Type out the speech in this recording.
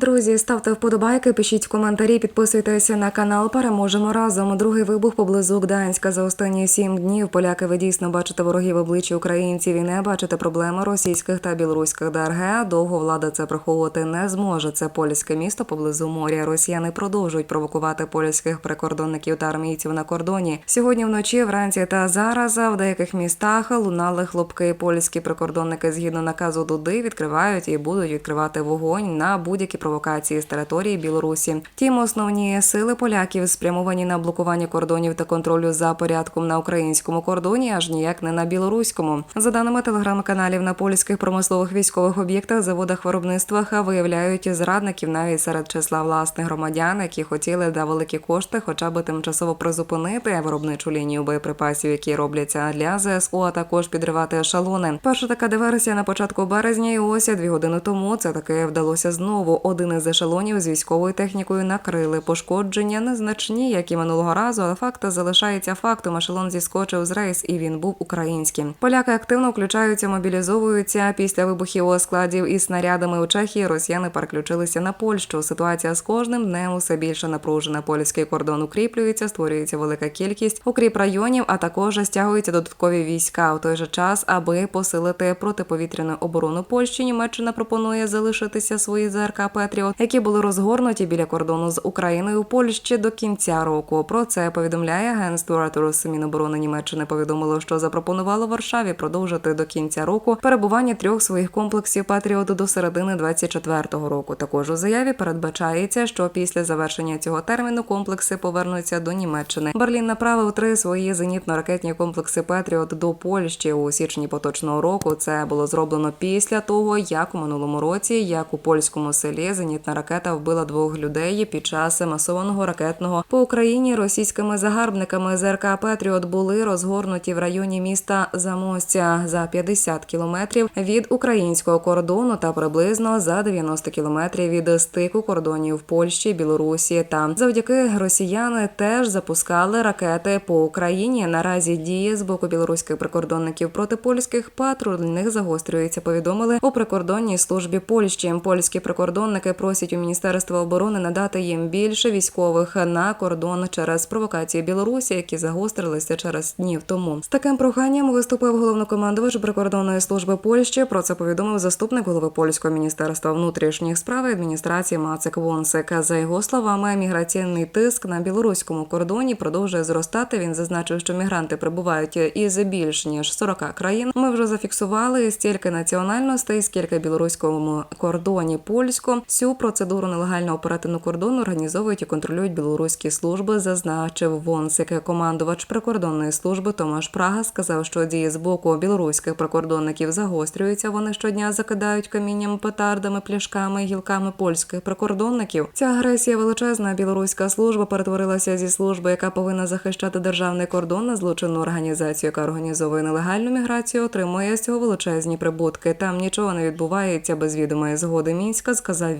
Друзі, ставте вподобайки, пишіть коментарі, підписуйтеся на канал. Переможемо разом. Другий вибух поблизу Гданська за останні сім днів. Поляки, ви дійсно бачите ворогів обличчя українців і не бачите проблеми російських та білоруських ДРГ. Довго влада це приховувати не зможе. Це польське місто поблизу моря. Росіяни продовжують провокувати польських прикордонників та армійців на кордоні. Сьогодні вночі, вранці та зараз в деяких містах лунали хлопки. Польські прикордонники згідно наказу Дуди відкривають і будуть відкривати вогонь на будь-які провокації з території Білорусі. Втім, основні сили поляків спрямовані на блокування кордонів та контролю за порядком на українському кордоні, аж ніяк не на білоруському. За даними телеграм-каналів на польських промислових військових об'єктах, заводах виробництвах виявляють зрадників навіть серед числа власних громадян, які хотіли за великі кошти, хоча б тимчасово призупинити виробничу лінію боєприпасів, які робляться для ЗСУ, а також підривати ешелони. Перша така диверсія на початку березня, і ось дві години тому це таки вдалося знову. Один із ешелонів з військовою технікою накрили пошкодження незначні, як і минулого разу, але факт залишається фактом. Ешелон зіскочив з рейс, і він був українським. Поляки активно включаються, мобілізовуються після вибухів складів із снарядами у Чехії. Росіяни переключилися на Польщу. Ситуація з кожним днем усе більше напружена. Польський кордон укріплюється, створюється велика кількість укріп районів, а також стягуються додаткові війська. У той же час, аби посилити протиповітряну оборону Польщі, Німеччина пропонує залишитися свої ЗРК Петріот, які були розгорнуті біля кордону з Україною Польщі до кінця року. Про це повідомляє агентство Reuters. Міноборони Німеччини повідомило, що запропонувало Варшаві продовжити до кінця року перебування трьох своїх комплексів Петріот до середини 24-го року. Також у заяві передбачається, що після завершення цього терміну комплекси повернуться до Німеччини. Берлін направив три свої зенітно-ракетні комплекси Петріот до Польщі у січні поточного року. Це було зроблено після того, як у минулому році, як у польському селі зенітна ракета вбила двох людей під час масованого ракетного по Україні російськими загарбниками ЗРК Петріот були розгорнуті в районі міста Замостя за 50 кілометрів від українського кордону та приблизно за 90 кілометрів від стику кордонів Польщі, Білорусі. Та завдяки росіяни теж запускали ракети по Україні. Наразі дії з боку білоруських прикордонників проти польських патрульних загострюється. Повідомили у прикордонній службі Польщі. Польські прикордонники просять у міністерства оборони надати їм більше військових на кордон через провокації Білорусі, які загострилися через днів тому. З таким проханням виступив головнокомандувач прикордонної служби Польщі. Про це повідомив заступник голови польського міністерства внутрішніх справ і адміністрації Мацик Вонсик. За його словами, міграційний тиск на білоруському кордоні продовжує зростати. Він зазначив, що мігранти прибувають із більш ніж 40 країн. Ми вже зафіксували стільки національностей, скільки білоруському кордоні польсько. Всю процедуру нелегального перетину кордону організовують і контролюють білоруські служби. Зазначив Вонсик. Командувач прикордонної служби Томаш Прага сказав, що дії з боку білоруських прикордонників загострюються. Вони щодня закидають камінням, петардами, пляшками, гілками польських прикордонників. Ця агресія величезна. Білоруська служба перетворилася зі служби, яка повинна захищати державний кордон на злочинну організацію, яка організовує нелегальну міграцію, отримує з цього величезні прибутки. Там нічого не відбувається без відомої згоди мінська, сказав